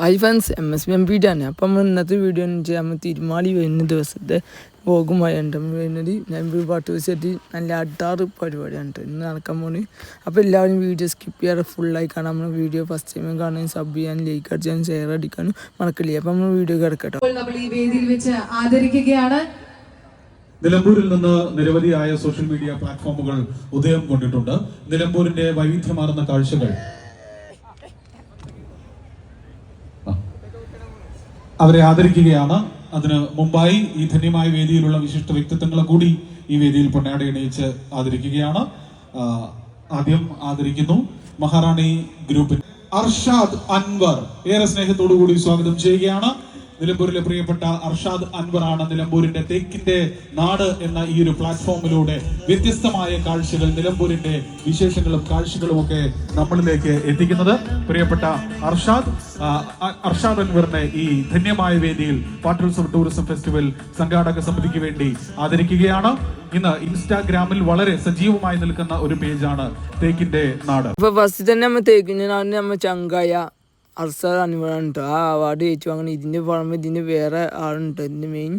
Hi fans M S B M P ആണ് അപ്പം നമ്മൾ ഇന്നത്തെ വീഡിയോ എന്ന് വെച്ചാൽ നമ്മൾ തിരുമാലി വരുന്ന ദിവസത്തെ പോകുമായുണ്ട് നമ്മൾ വരുന്നത് നമ്പൂർ പാട്ട് വെച്ചിട്ട് നല്ല അഡാറ് പരിപാടിയാണ് ഇന്ന് നടക്കാൻ പോണ്. അപ്പോൾ എല്ലാവരും വീഡിയോ സ്കിപ്പ് ചെയ്യാറ് ഫുള്ളായി കാണാം. നമ്മൾ വീഡിയോ ഫസ്റ്റ് ടൈം കാണാൻ സബ് ചെയ്യാൻ ലൈക്ക് അടിച്ചാൻ ഷെയർ അടിക്കാനും മറക്കില്ല. അപ്പം നമ്മൾ വീഡിയോ കിടക്കട്ടെ. ഇപ്പോൾ നമ്മൾ ഈ വേദിയിൽ വെച്ച് ആദരിക്കുകയാണ്. നിലമ്പൂരിൽ നിന്ന് നിരവധിയായ സോഷ്യൽ മീഡിയ പ്ലാറ്റ്ഫോമുകൾ ഉദയം കൊണ്ടിട്ടുണ്ട്. നിലമ്പൂരിന്റെ വൈവിധ്യമാർന്ന കാഴ്ചകൾ അവരെ ആദരിക്കുകയാണ്. അതിന് മുമ്പായി ഈ ധന്യമായ വേദിയിലുള്ള വിശിഷ്ട വ്യക്തിത്വങ്ങളെ കൂടി ഈ വേദിയിൽ പൊന്നാടി എണീച്ച് ആദരിക്കുകയാണ്. ആദ്യം ആദരിക്കുന്നു മഹാറാണി ഗ്രൂപ്പിൽ അർഷാദ് അൻവർ. ഏറെ സ്നേഹത്തോടു കൂടി സ്വാഗതം ചെയ്യുകയാണ്. നിലമ്പൂരിലെ പ്രിയപ്പെട്ട അർഷാദ് അൻവറാണ് നിലമ്പൂരിന്റെ തേക്കിന്റെ നാട് എന്ന ഈ ഒരു പ്ലാറ്റ്ഫോമിലൂടെ വ്യത്യസ്തമായ കാഴ്ചകൾ നിലമ്പൂരിന്റെ വിശേഷങ്ങളും കാഴ്ചകളും ഒക്കെ നമ്മളിലേക്ക് എത്തിക്കുന്നത്. പ്രിയപ്പെട്ട അർഷാദ് അർഷാദ് അൻവറിനെ ഈ ധന്യമായ വേദിയിൽ പാട്ടോത്സവ ടൂറിസം ഫെസ്റ്റിവൽ സംഘാടക സമിതിക്ക് വേണ്ടി ആദരിക്കുകയാണ്. ഇന്ന് ഇൻസ്റ്റാഗ്രാമിൽ വളരെ സജീവമായി നിൽക്കുന്ന ഒരു പേജാണ് തേക്കിന്റെ നാട്. തേക്കിന്റെ നാടിന് നമ്മൾ ചങ്കായ. അർസാദ് അനുഭവമാണ് ആ അവാർഡ് ജയിച്ചു. അങ്ങനെ ഇതിന്റെ പുറമെ ഇതിന്റെ വേറെ ആളുണ്ട്. ഇതിന്റെ മെയിൻ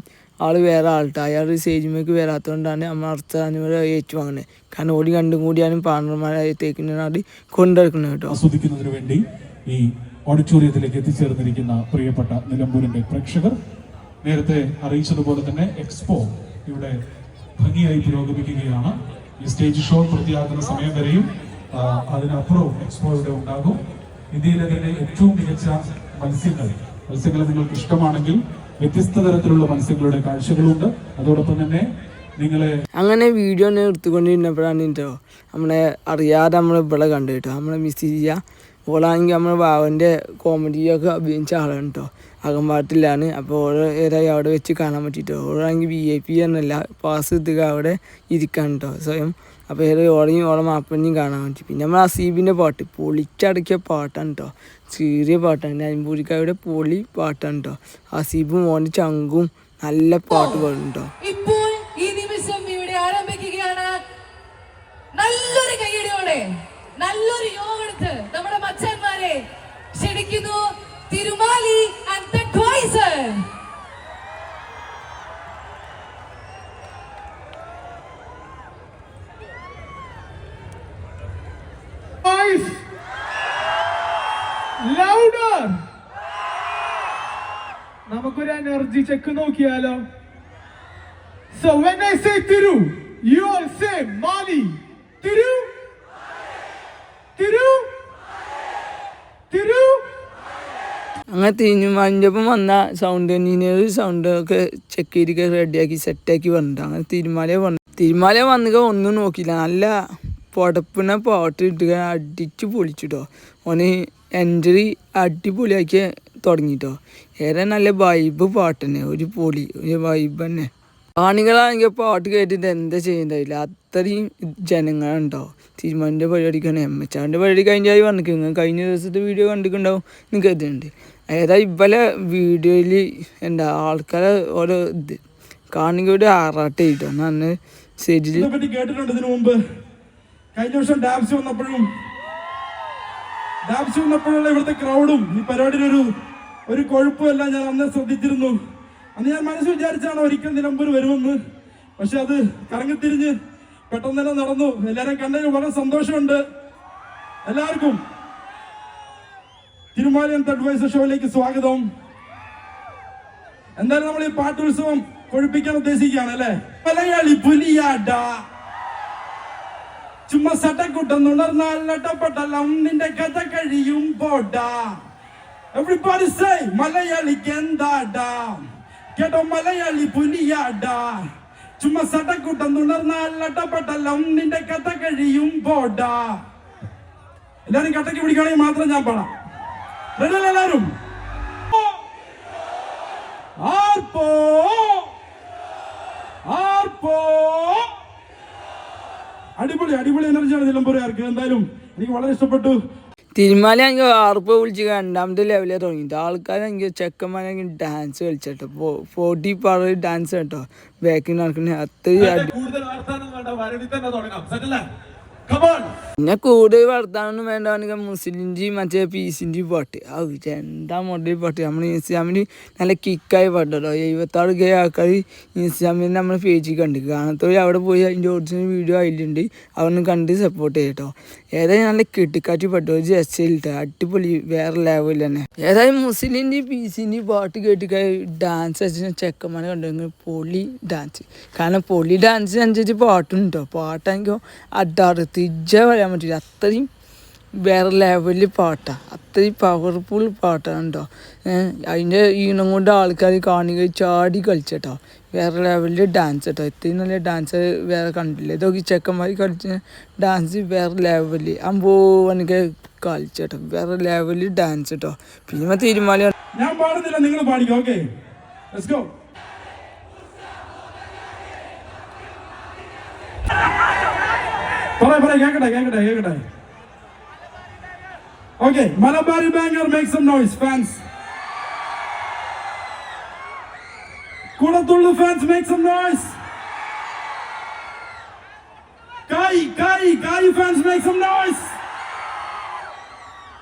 ആൾ വേറെ ആളുണ്ട്. അയാൾ സ്റ്റേജിലേക്ക് വരാത്തതുകൊണ്ടാണ് നമ്മൾ അർസാദ് അനുഭവം ജയിച്ചു വാങ്ങുന്നത് കാരണം ഓടി കണ്ടും കൂടിയാണ് പാർട്ണർമാരെ തേക്കിന്റെ നാട് കൊണ്ടെടുക്കുന്നത് കേട്ടോ. ആസ്വദിക്കുന്നതിന് വേണ്ടി ഈ ഓഡിറ്റോറിയത്തിലേക്ക് എത്തിച്ചേർന്നിരിക്കുന്ന പ്രിയപ്പെട്ട നിലമ്പൂരിന്റെ പ്രേക്ഷകർ നേരത്തെ അറിയിച്ചതുപോലെ തന്നെ എക്സ്പോ ഇവിടെ ഭംഗിയായി പുരോഗമിക്കുകയാണ്. ഈ സ്റ്റേജ് ഷോ പൂർത്തിയാക്കുന്ന സമയം വരെയും അതിനപ്പുറവും എക്സ്പോ ഇവിടെ ഉണ്ടാകും. ഇന്ത്യയിലെ തന്നെ ഏറ്റവും മികച്ച മത്സ്യങ്ങൾ. മത്സ്യങ്ങൾ നിങ്ങൾക്ക് ഇഷ്ടമാണെങ്കിൽ വ്യത്യസ്ത തരത്തിലുള്ള മത്സ്യങ്ങളുടെ കാഴ്ചകളുണ്ട്. അതോടൊപ്പം തന്നെ നിങ്ങളെ അങ്ങനെ വീഡിയോ എടുത്തുകൊണ്ടിരുന്നപ്പോഴാണ് കേട്ടോ നമ്മളെ അറിയാതെ നമ്മൾ ഇവിടെ കണ്ടു കേട്ടോ. നമ്മളെ മിസ് ചെയ്യുക ഓളാണെങ്കിൽ നമ്മൾ ബാവന്റെ കോമഡിയൊക്കെ അഭിനയിച്ച ആളാണ് കേട്ടോ. അകമ്പാട്ടിലാണ്. അപ്പോൾ ഓരോ ഏതായി അവിടെ വെച്ച് കാണാൻ പറ്റിയിട്ടോ ഓളാണെങ്കിൽ വി ഐ പി എന്നല്ല പാസ് എത്തുക അവിടെ ഇരിക്കാൻ കേട്ടോ സ്വയം. അപ്പോൾ ഏറെ ഓളയും ഓളെ മാപ്പനെയും കാണാൻ പറ്റി. പിന്നെ നമ്മൾ അസീബിന്റെ പാട്ട് പൊളിച്ചടക്കിയ പാട്ടാണ് കേട്ടോ ചെറിയ പാട്ടാണ്. അൻപൂരിക്കാരുടെ പൊളി പാട്ടാണ് കേട്ടോ അസീബും ഓന്റെ ചങ്കും നല്ല പാട്ട് പാടും കേട്ടോ ഇപ്പോൾ ഈ നിമിഷം ഇവിടെ ആരംഭിക്കുകയാണ്. നല്ലൊരു കൈയടിയോടെ നല്ലൊരു യോഗ എടുത്ത് നമ്മുടെ മച്ചന്മാരെ ക്ഷണിക്കുന്നു. തിരുമാലി എനർജി ചെക്ക് നോക്കിയാലോ so when I say Thiru you all say Mali Thiru Thiru Thiru അങ്ങനെ തിരിഞ്ഞു അതിന്റെ ഒപ്പം വന്ന സൗണ്ട് എഞ്ചിനീയർ സൗണ്ട് ഒക്കെ ചെക്ക് ചെയ്തൊക്കെ റെഡിയാക്കി സെറ്റാക്കി വന്നിട്ട് അങ്ങനെ തിരുമാല വന്നു. തിരുമാല വന്നുക ഒന്നും നോക്കിയില്ല. നല്ല പുടപ്പിനെ പാട്ട് ഇട്ടുക അടിച്ച് പൊളിച്ചിട്ടോ. ഓന് എൻട്രി അടിപൊളിയാക്കി തുടങ്ങിട്ടോ. ഏറെ നല്ല വൈബ് പാട്ട് തന്നെ ഒരു പൊളി ഒരു വൈബ് തന്നെ. ആണികളാണെങ്കിൽ പാട്ട് കേട്ടിട്ട് എന്താ ചെയ്യണ്ടായില്ല അത്രയും ജനങ്ങളുണ്ടോ? തിരുമാന്റെ പരിപാടിക്കാണ്. എം എച്ച് ആറിന്റെ പരിപാടി കഴിഞ്ഞായി നിങ്ങൾ കഴിഞ്ഞ ദിവസത്തെ വീഡിയോ കണ്ടിട്ടുണ്ടാവും. നിങ്ങൾക്ക് എത്തുന്നുണ്ട് ഏതാ ഇവലെ വീഡിയോയിൽ എന്താ ആൾക്കാരെ ഓരോ ഇത്. കാണുക ഒരു ആറാട്ട് ചെയ്തിട്ടോ അന്ന് സ്റ്റേജിൽ കേട്ടിട്ടുണ്ട് ഇതിനു മുമ്പ്. കഴിഞ്ഞ വർഷം ഡാൻസ് വന്നപ്പോഴും ഡാബ്സ് വന്നപ്പോഴുള്ള ഇവിടുത്തെ ക്രൗഡും ഈ പരിപാടിയിലൊരു ഒരു കുഴപ്പമല്ല ഞാൻ അന്ന് ശ്രദ്ധിച്ചിരുന്നു. അന്ന് ഞാൻ മനസ്സ് വിചാരിച്ചാണ് ഒരിക്കൽ നിലമ്പൂർ വരുമെന്ന്. പക്ഷെ അത് കറങ്ങിത്തിരിഞ്ഞ് പെട്ടെന്ന് തന്നെ നടന്നു. എല്ലാവരും കണ്ടതിൽ വളരെ സന്തോഷമുണ്ട്. എല്ലാവർക്കും തിരുമാലയം അഡ്വൈസർ ഷോയിലേക്ക് സ്വാഗതം. എന്തായാലും നമ്മൾ ഈ പാട്ടുത്സവം കൊഴിപ്പിക്കാൻ ഉദ്ദേശിക്കുകയാണ് അല്ലേ? പുലിയാടാ. ചുമ്മാ സട്ടക്കുട്ടം ഉണർന്നാൽ നിന്റെ കഥ കഴിയും പോടാ. എവറിബഡി സേ മലയാളിക്ക് എന്താടാ? കേട്ടോ മലയാളി പുലിയാടാ. ചുമ്മാ സട്ടക്കുട്ടം നട്ടപ്പെട്ടെല്ലാം നിന്റെ കഥ കഴിയും പോടാ. എല്ലാരും കട്ടക്ക് പിടിക്കുകയാണെങ്കിൽ മാത്രം ഞാൻ പാടാം. എല്ലാരും ആർപ്പോ? ആർപ്പോ? അടിപൊളി അടിപൊളി എനർജിയാണ് നിലമ്പൂരുകാർക്ക്. എന്തായാലും എനിക്ക് വളരെ ഇഷ്ടപ്പെട്ടു. തിരുമാല എനിക്ക് വാർപ്പ് വിളിച്ച് രണ്ടാമത്തെ ലെവലേ തുടങ്ങിയിട്ട് ആൾക്കാരെങ്കിൽ ചെക്കന്മാരെങ്കിൽ ഡാൻസ് കളിച്ചിട്ടോ. ഫോർട്ടി പാർ ഡാൻസ് കേട്ടോ. ബാക്കിൽ നടക്കുന്ന അത്രയും കൂടുതൽ വർത്താനം വേണ്ട വരടി തന്നെ തുടങ്ങാം. സെറ്റല്ലേ. പിന്നെ കൂടുതൽ വർത്താനൊന്നും വേണ്ടവണെങ്കിൽ മുസ്ലിന്റെയും മറ്റേ പീസിന്റെയും പാട്ട്. ആ എന്താ മോഡൽ പാട്ട്? നമ്മൾ ഇൻസ്റ്റാമിൽ നല്ല കിക്കായി പാട്ടോ എഴുപത്താറ് കെ ആൾക്കാർ ഇൻസ്റ്റാമിൽ നമ്മൾ പേജിൽ കണ്ട്. കാണത്തോടെ അവിടെ പോയി അതിന്റെ ഒറിജിനൽ വീഡിയോ അതിലുണ്ട്. അവനും കണ്ട് സപ്പോർട്ട് ചെയ്യട്ടോ. ഏതായാലും നല്ല കിട്ടിക്കാറ്റി പാട്ടോ. ഒരു രസമില്ല അടിപൊളി വേറെ ലെവൽ തന്നെ. ഏതായാലും മുസ്ലിന്റെയും പീസിന്റെയും പാട്ട് കേട്ടിക്കായി ഡാൻസ് വെച്ചാൽ ചെക്കന്മാരെ കണ്ടെങ്കിൽ പൊളി ഡാൻസ് കാരണം പൊളി ഡാൻസിനനുസരിച്ച് പാട്ടുണ്ട്? കേട്ടോ പാട്ടാണെങ്കിൽ അഡാറ് തിജ്ജ പറയാൻ പറ്റില്ല. അത്രയും വേറെ ലെവലിൽ പാട്ടാണ് അത്രയും പവർഫുൾ പാട്ടാണ് കേട്ടോ അതിന്റെ ഈണം കൊണ്ട് ആൾക്കാർ കാണുക ചാടി കളിച്ചട്ടോ. വേറെ ലെവലിൽ ഡാൻസ് കേട്ടോ ഇത്രയും നല്ല ഡാൻസ് വേറെ കണ്ടില്ല ഇതൊക്കെ ചെക്കന്മാർ കളിച്ച ഡാൻസ് വേറെ ലെവലിൽ അമ്പോ എനിക്ക് കളിച്ചട്ടോ. വേറെ ലെവലിൽ ഡാൻസ് കേട്ടോ പിന്നെ തീരുമാനം ഞാൻ പാടുന്നില്ല നിങ്ങൾ പാടിക്കോ. ഓക്കെ പറയ പറയ കേക്കട്ടെ കേക്കട്ടെ കേക്കട്ടെ okay Malabari banger make some noise fans കുളത്തുള്ളു fans make some noise കായ് കായ് കായ് ഫാൻസ് മേക്ക് സം നോയ്സ്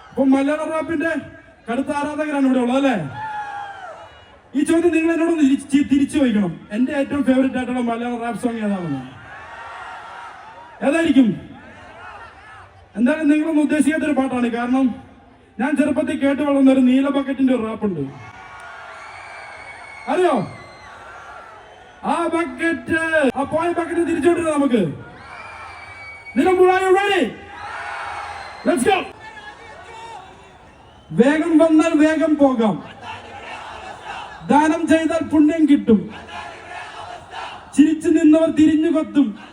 ഇപ്പൊ മലയാള റാപ്പിന്റെ കടുത്ത ആരാധകരാണ് ഇവിടെ ഉള്ളത് അല്ലേ? ഈ ചോദ്യം നിങ്ങൾ എന്നോട് തിരിച്ച് തിരിച്ചു വയ്ക്കണം എന്റെ ഏറ്റവും ഫേവറേറ്റ് ആയിട്ടുള്ള മലയാളം റാപ്പ് സോങ് ഏതാണെന്ന്? ഏതായിരിക്കും? എന്തായാലും നിങ്ങളൊന്നും ഉദ്ദേശിക്കാത്തൊരു പാട്ടാണ്. കാരണം ഞാൻ ചെറുപ്പത്തിൽ കേട്ട് വളർന്ന ഒരു നീല ബക്കറ്റിന്റെ ഒരു റാപ്പുണ്ട്. അറിയോ? ആ ബക്കറ്റ്. ആ പോയ ബക്കറ്റ് തിരിച്ചോട്ടില്ല നമുക്ക്. വേഗം വന്നാൽ വേഗം പോകാം. ദാനം ചെയ്താൽ പുണ്യം കിട്ടും. ചിരിച്ചു നിന്നവർ തിരിഞ്ഞു കൊത്തും.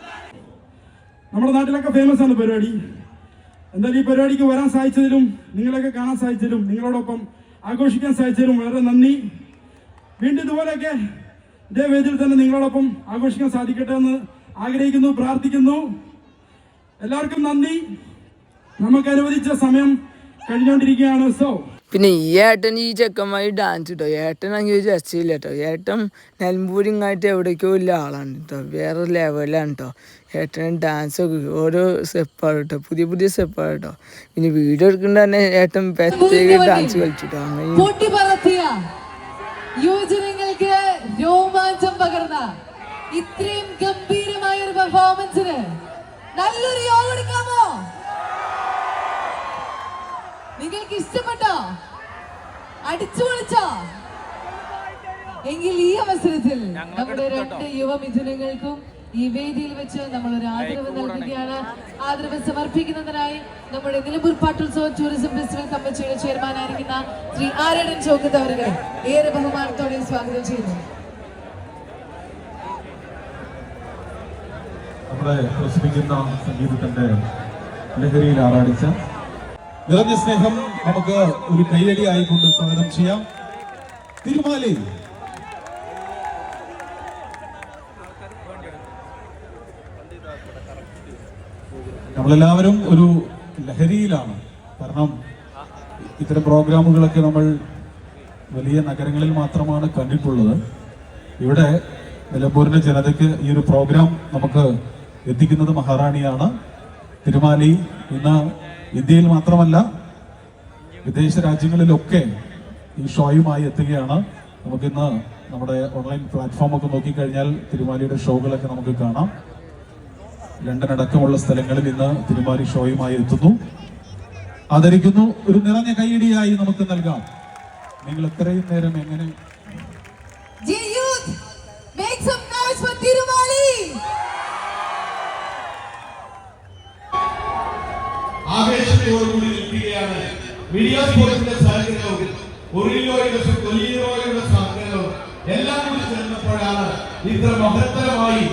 നമ്മുടെ നാട്ടിലൊക്കെ ഫേമസ് ആണ് പരിപാടി. എന്തായാലും ഈ പരിപാടിക്ക് വരാൻ സാധിച്ചതിലും നിങ്ങളൊക്കെ കാണാൻ സാധിച്ചതിലും നിങ്ങളോടൊപ്പം ആഘോഷിക്കാൻ സാധിച്ചതിലും വളരെ നന്ദി. വീണ്ടും ഇതുപോലെയൊക്കെ ഇതേ വേദിയിൽ തന്നെ നിങ്ങളോടൊപ്പം ആഘോഷിക്കാൻ സാധിക്കട്ടെ എന്ന് ആഗ്രഹിക്കുന്നു പ്രാർത്ഥിക്കുന്നു. എല്ലാവർക്കും നന്ദി. നമുക്ക് അനുവദിച്ച സമയം കഴിഞ്ഞുകൊണ്ടിരിക്കുകയാണ്. സോ പിന്നെ ഈ ഏട്ടൻ ഈ ചെക്കന്മാർ ഡാൻസ് കേട്ടോ ഏട്ടനാണെങ്കിൽ ഒരു രസമില്ല കേട്ടോ ഏട്ടൻ നെൽമ്പൂരിങ്ങായിട്ട് എവിടേക്കോ ഇല്ല ആളാണ് കേട്ടോ വേറെ ലെവലാണ് കേട്ടോ ഏട്ടൻ ഡാൻസ് ഒക്കെ ഓരോ സ്റ്റെപ്പാണ് കേട്ടോ പുതിയ പുതിയ സ്റ്റെപ്പാണ് കേട്ടോ പിന്നെ വീഡിയോ എടുക്കേണ്ട തന്നെ ഏട്ടൻ പ്രത്യേക ഡാൻസ് കളിച്ചിട്ടോ. അങ്ങനെ യുവജനങ്ങൾക്ക് രോമാഞ്ചം പകർന്ന ഇത്രയും ഗംഭീരമായ ഒരു പെർഫോമൻസിന് നല്ലൊരു യോഗ എടുക്കാമോ? നിങ്ങൾക്ക് ഇഷ്ടപ്പെട്ടോ? അടിച്ചു പൊളിച്ചോ? എങ്കിൽ ഈ അവസരത്തിൽ നമ്മുടെ രണ്ട് യുവമിഥുനങ്ങൾക്കും ഈ വേദിയിൽ വെച്ച് നമ്മൾ ഒരു ആദരവ് നൽകുകയാണ്. ആദരവ് സമർപ്പിക്കുന്നതിനായി നമ്മുടെ നിലമ്പൂർ പാട്ടുത്സവം ടൂറിസം ഫെസ്റ്റിവൽ കമ്മിറ്റിയുടെ ചെയർമാൻ ആയിരിക്കുന്ന ശ്രീ ആരടൻ ചോക്കത്ത് അവരുടെ ഏറെ ബഹുമാനത്തോടെ സ്വാഗതം ചെയ്യുന്നു. നമ്മുടെ സംഗീതത്തിന്റെ ലഹരിയിൽ ആറാടിച്ച നിറഞ്ഞ സ്നേഹം നമുക്ക് ഒരു കൈയടി ആയിക്കൊണ്ട് സ്വാഗതം ചെയ്യാം. തിരുമാലി. നമ്മളെല്ലാവരും ഒരു ലഹരിയിലാണ്. കാരണം ഇത്തരം പ്രോഗ്രാമുകളൊക്കെ നമ്മൾ വലിയ നഗരങ്ങളിൽ മാത്രമാണ് കണ്ടിട്ടുള്ളത്. ഇവിടെ നിലമ്പൂരിന്റെ ജനതയ്ക്ക് ഈ ഒരു പ്രോഗ്രാം നമുക്ക് എത്തിക്കുന്നത് മഹാറാണിയാണ്. തിരുമാലി ഇന്ന് ഇന്ത്യയിൽ മാത്രമല്ല വിദേശ രാജ്യങ്ങളിലൊക്കെ ഈ ഷോയുമായി എത്തുകയാണ്. നമുക്കിന്ന് നമ്മുടെ ഓൺലൈൻ പ്ലാറ്റ്ഫോമൊക്കെ നോക്കിക്കഴിഞ്ഞാൽ തിരുമാലിയുടെ ഷോകളൊക്കെ നമുക്ക് കാണാം. ലണ്ടൻ അടക്കമുള്ള സ്ഥലങ്ങളിൽ ഇന്ന് തിരുമാലി ഷോയുമായി എത്തുന്നു. ആദരിക്കുന്നു. ഒരു നിറഞ്ഞ കൈയടിയായി നമുക്ക് നൽകാം. നിങ്ങൾ ഇത്രയും നേരം എങ്ങനെ ആവേശത്തോടുകൂടി നിൽക്കുകയാണ്. മീഡിയ സ്പോർട്സിന്റെ സഹകരണവും ഒറിലോയുടെ കൊല്ലിയോയുടെ സഹകരണവും എല്ലാം കൂടി ചേർന്നപ്പോഴാണ് ഇത്ര മഹത്തരമായി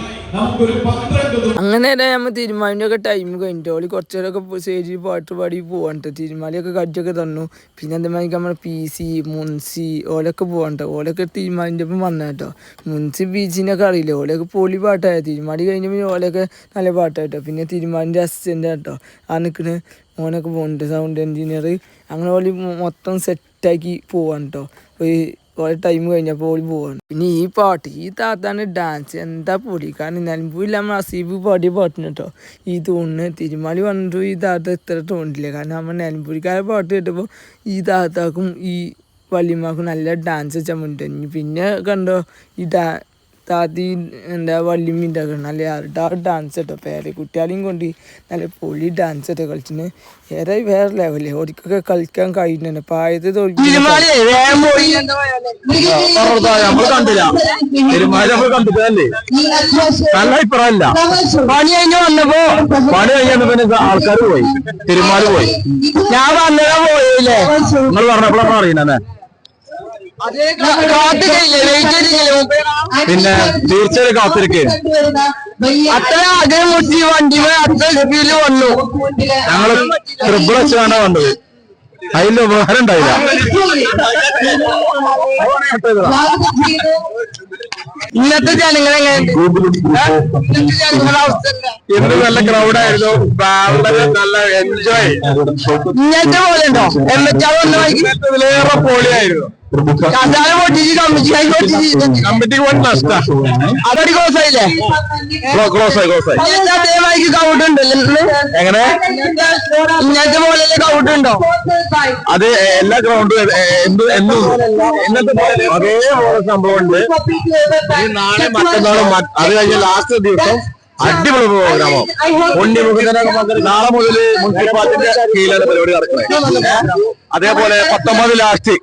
അങ്ങനെ നമ്മ നമ്മൾ തീരുമാനമൊക്കെ ടൈം കഴിഞ്ഞിട്ട് ഓളി കുറച്ച് നേരമൊക്കെ സ്റ്റേജിൽ പാട്ട് പാടി പോവാണ്ട്. തീരുമാനമൊക്കെ കടിച്ചൊക്കെ തന്നു. പിന്നെ എന്താ നമ്മുടെ പി സി മുൻസി ഓലൊക്കെ പോവാണ്ട്. ഓലൊക്കെ തീരുമാനിന്റെ ഒപ്പം വന്ന കേട്ടോ. മുൻസി പി സിനൊക്കെ അറിയില്ല? ഓലൊക്കെ പൊളി പാട്ടായ തീരുമാനി കഴിഞ്ഞപ്പോൾ ഓലൊക്കെ നല്ല പാട്ടായിട്ടോ പിന്നെ തീരുമാനിന്റെ അസിസ്റ്റന്റ് കേട്ടോ. ആ നിൽക്കണ് ഓനൊക്കെ പോകുന്നുണ്ട് സൗണ്ട് എൻജിനീയർ അങ്ങനെ ഓൽ മൊത്തം സെറ്റാക്കി പോവാണ് കേട്ടോ ഒരു കുറെ ടൈം കഴിഞ്ഞപ്പോൾ ഓടി പോവാണ്. പിന്നെ ഈ പാട്ട് ഈ താത്താണ് ഡാൻസ് എന്താ പൊടി? കാരണം നിലമ്പൂരിൽ നമ്മൾ അസീബ് പാടിയ പാട്ടിന് കേട്ടോ ഈ തോണ് തിരുമാലി വന്നിട്ടും ഈ താത്ത ഇത്ര തോന്നില്ല കാരണം നമ്മൾ നിലമ്പൂരിക്കാരെ പാട്ട് കേട്ടപ്പോൾ ഈ താത്താക്കും ഈ വള്ളിമാക്കും നല്ല ഡാൻസ് വെച്ചാൽ മുന്നിട്ട് പിന്നെ കണ്ടോ ഈ ഡാ താത്തി എന്താ വള്ളിയും ഒക്കെ നല്ല ആരുടെ ഡാൻസ് കേട്ടോ പേരെ കുട്ടികളെയും കൊണ്ട് നല്ല പൊളി ഡാൻസ് കേട്ടോ കളിച്ചിന്. ഏറെ വേറെ ലെവലേ ഓടിക്കൊക്കെ കളിക്കാൻ കഴിയുന്നുണ്ട്. പായത് ആയത് നല്ല അഭിപ്രായമല്ല പണി കഴിഞ്ഞ് വന്നപ്പോ പണി കഴിഞ്ഞ പിന്നെ ആൾക്കാർ പോയി. തിരുമാല പോയി. ഞാൻ വന്നതാ പോയില്ലേ നിങ്ങൾ പറഞ്ഞപ്പോഴാണ് അറിയണേ പിന്നെ തീർച്ചയായും കാത്തിരിക്കേ അത്ര അതേ മുട്ടി വണ്ടി അത്ര സ്പീഡിൽ വന്നു ഞങ്ങൾ ട്രിപ്പിൾ വെച്ചാണ് വന്നത് അതിന്റെ ഉപകാരം ഉണ്ടായില്ല ഇന്നത്തെ ജനങ്ങളെ ഇന്ന് നല്ല ക്രൗഡായിരുന്നു വളരെ നല്ല എൻജോയ് ഇന്നത്തെ പോലെ ഉണ്ടോ ഇതിലേറെ പൊളിയായിരുന്നു കസാല പൊട്ടിച്ച് കമ്മിറ്റിക്കായി പൊട്ടിച്ച് കമ്മിറ്റിക്ക് പോയി നഷ്ട. അതടി ക്ലോസ് ആയില്ലേ ക്ലോസ് ആയി ക്ലോസ് ആയി. അതേമാതിരി കൗണ്ട് ഉണ്ടല്ലോ എങ്ങനെ? ഇന്നത്തെ പോലെ കൗണ്ട് ഉണ്ടോ? അത് എല്ലാ ഗ്രൗണ്ടും എന്ത് എന്നും ഇന്നത്തെ പോലെ അതേപോലെ സംഭവം ഉണ്ട്. ഈ നാളെ മറ്റന്നാളും മറ്റ് അത് കഴിഞ്ഞ ലാസ്റ്റ് ദിവസം അടിപൊളി പ്രോഗ്രാമോ ഉണ്ണി മുഖത്തനൊക്കെ നാളെ മുതൽ മുനിസിപ്പാലിറ്റിന്റെ കീഴിലാണ് പരിപാടി നടക്കുന്നത്. അതേപോലെ പത്തൊമ്പത് ലാസ്റ്റ്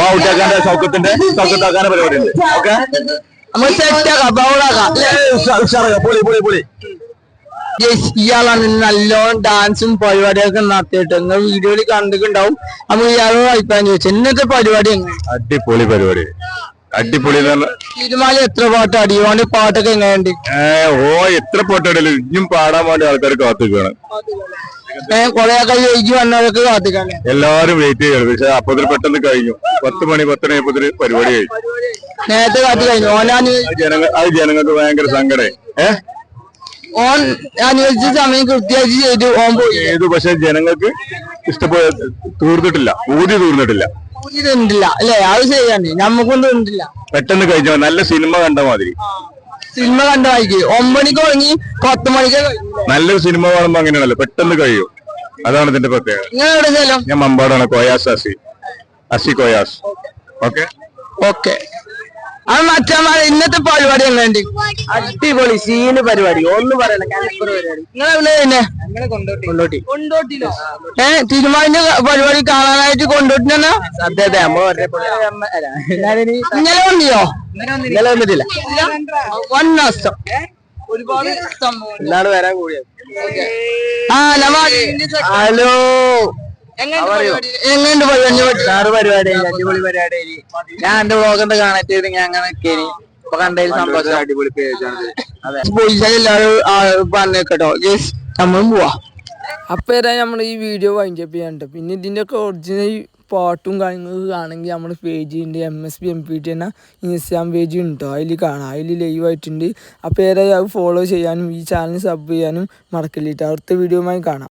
ബാവുട്ടാക്കാന്റെ സൗഖ്യത്തിന്റെ സൗഖ്യത്താക്കാന്റെ പരിപാടി ഉണ്ട് ഓക്കെ പൊളി പൊളി പൊളി. ഇയാളാണ് നല്ലോണം ഡാൻസും പരിപാടിയൊക്കെ നടത്തിയിട്ട് നിങ്ങൾ വീഡിയോയിൽ കണ്ടിട്ടുണ്ടാവും. നമുക്ക് ഇയാളോട് അഭിപ്രായം ചോദിച്ചു ഇന്നത്തെ പരിപാടി അടിപൊളി പരിപാടി. അടിപൊളി എന്ന് തിരുമാല എത്ര പാട്ട് അടിയോണ്ട് പാട്ടൊക്കെ എങ്ങനെയുണ്ട്? ഓ എത്ര പൊട്ടടലും ഇനിയും പാടാൻ വേണ്ടി ആൾക്കാർ കാത്തുക്കാണ് ഏഹ് കൊറേ ആൾക്കാർ ജയിച്ചു വന്നവരൊക്കെ കാത്തുക്കാണ് എല്ലാവരും വെയിറ്റ് ചെയ്യണം പക്ഷെ അപ്പത്തിന് പെട്ടെന്ന് കഴിഞ്ഞു. പത്ത് മണി പത്തര അപ്പത്തിൽ പരിപാടി കഴിഞ്ഞു നേരത്തെ കാത്തു കഴിഞ്ഞു ഓനാന് അത് ജനങ്ങൾ അത് ജനങ്ങൾക്ക് ഭയങ്കര സങ്കടേ ഏ? ഓൻ അനുവദിച്ച സമയം കൃത്യമായിട്ട് ചെയ്തു ഓൺ പോയി. ഏതു പക്ഷെ ജനങ്ങൾക്ക് ഇഷ്ടപ്പെട്ട തീർന്നിട്ടില്ല ഊതി തീർന്നിട്ടില്ല. ഇതുണ്ടില്ല അല്ലേ? അത് ശരിയാണ് നമുക്കൊന്നും ഉണ്ടില്ല പെട്ടെന്ന് കഴിഞ്ഞ നല്ല സിനിമ കണ്ട മാതിരി. സിനിമ കണ്ട വായിക്ക് ഒമ്പണിക്ക് തുടങ്ങി പത്ത് മണിക്ക് നല്ലൊരു സിനിമ കാണുമ്പോ അങ്ങനെയാണല്ലോ പെട്ടെന്ന് കഴിയും. അതാണ് ഇതിന്റെ പ്രത്യേകത. നിങ്ങൾ എവിടെ സ്ഥലം ഞാൻ മമ്പാടാണ് കോയാസ് അസി. അസി കോയാസ്. ഓക്കെ? ഓക്കെ. അത് മച്ചാമാർ ഇന്നത്തെ പരിപാടി എങ്ങനെയുണ്ട് അടിപൊളി സീന് പരിപാടി. ഒന്നും പറയണ്ട എവിടെ കൊണ്ടോട്ടി. കൊണ്ടോട്ടിയിലോ ഏ പരിപാടി കാണാനായിട്ട് കൊണ്ടോട്ടിനാ അതെ അതെ ഇന്നലെ വന്നിയോ? ഇന്നലെ വന്നിട്ടില്ല. വൺ നഷ്ടം ഒരുപാട് എല്ലാരും വരാൻ കൂടിയത് ആ ഹലോ. എങ്ങനെയുണ്ട് പരിപാടി? സാറ് പരിപാടി അടിപൊളി പരിപാടി ഞാൻ എന്റെ വ്ളോഗ് എന്താ കാണാറ്റ് ഞാൻ അങ്ങനെ കേറി ഇപ്പൊ കണ്ടതിൽ സന്തോഷം. അടിപൊളി പോലീസ് എല്ലാവരും പറഞ്ഞേക്കട്ടോ. നമ്മളും പോവാ. അപ്പൊ ഏതായാലും നമ്മൾ ഈ വീഡിയോ വൈൻഡപ്പ് ചെയ്യാനുണ്ട്. പിന്നെ ഇതിന്റെ ഒക്കെ ഒറിജിനൽ പാട്ടും കാര്യങ്ങളൊക്കെ കാണണമെങ്കിൽ നമ്മുടെ പേജ് ഉണ്ട്. M S P M P T എന്ന ഇൻസ്റ്റാഗ്രാം പേജ് ഉണ്ടോ അതിൽ കാണാം. അതിൽ ലൈവ് ആയിട്ടുണ്ട്. അപ്പോൾ ഏതായാലും അത് ഫോളോ ചെയ്യാനും ഈ ചാനൽ സബ് ചെയ്യാനും മറക്കില്ല അടുത്ത വീഡിയോയുമായി കാണാം.